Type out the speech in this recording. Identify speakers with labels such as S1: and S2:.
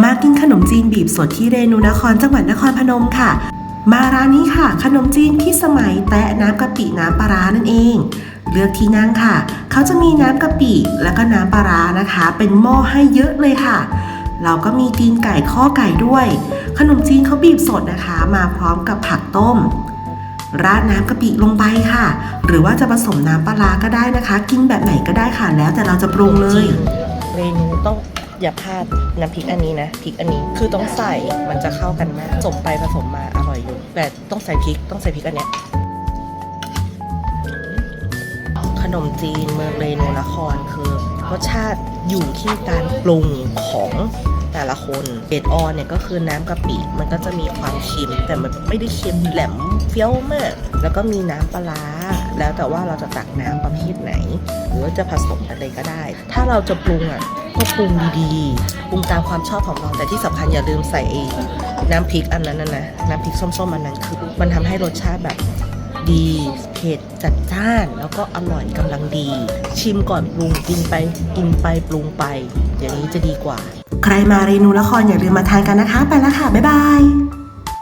S1: มากินขนมจีนบีบสดที่เรนูนครจังหวัดนครพนมค่ะ มาร้านนี้ค่ะ ขนมจีนพี่สมัยแตะน้ำกะปิน้ำปลาร้านั่นเอง เลือกที่นั่งค่ะ เขาจะมีน้ำกะปิแล้วก็น้ำปลาร้านะคะ เป็นหม้อให้เยอะเลยค่ะ เราก็มีตีนไก่ข้อไก่ด้วย ขนมจีนเขาบีบสดนะคะ มาพร้อมกับผักต้มราดน้ำกะปิลงไปค่ะ หรือว่าจะผสมน้ำปลาร้าก็ได้นะคะ กินแบบไหนก็ได้ค่ะแล้วแต่เราจะปรุงเลย
S2: เมนูต้อง อย่าพลาดน้ำพริกอันนี้นะพริกอันนี้คือต้องใส่มันจะเข้ากันมากผสมไปผสมมาอร่อยอยู่แต่ต้องใส่พริกต้องใส่พริกอันเนี้ยขนมจีนเมืองเรนูนครคือรสชาติอยู่ที่การปรุงของ แต่ละคนเบดออนเนี่ยก็คือน้ำกะปิมันก็จะมีความเค็มแต่มันไม่ได้เค็มแหลมเฟี้ยวมาก แล้วก็มีน้ำปลาแล้วแต่ว่าเราจะตักน้ำประเภทไหน หรือจะผสมอะไรก็ได้ ถ้าเราจะปรุงอะก็ปรุงดีๆ ปรุงตามความชอบของเรา แต่ที่สำคัญอย่าลืมใส่ไอ้น้ำพริกอันนั้นนะนะ น้ำพริกส้มๆอันนั้นคือ มันทำให้รสชาติแบบดีเผ็ดจัดจ้าน แล้วก็อร่อยกำลังดี ชิมก่อนปรุงกินไปกินไปปรุงไป อย่างนี้จะดีกว่า
S1: ใครมาเรนูละครอย่าลืมมาทานกันนะคะ ไปแล้วค่ะ บ๊ายบาย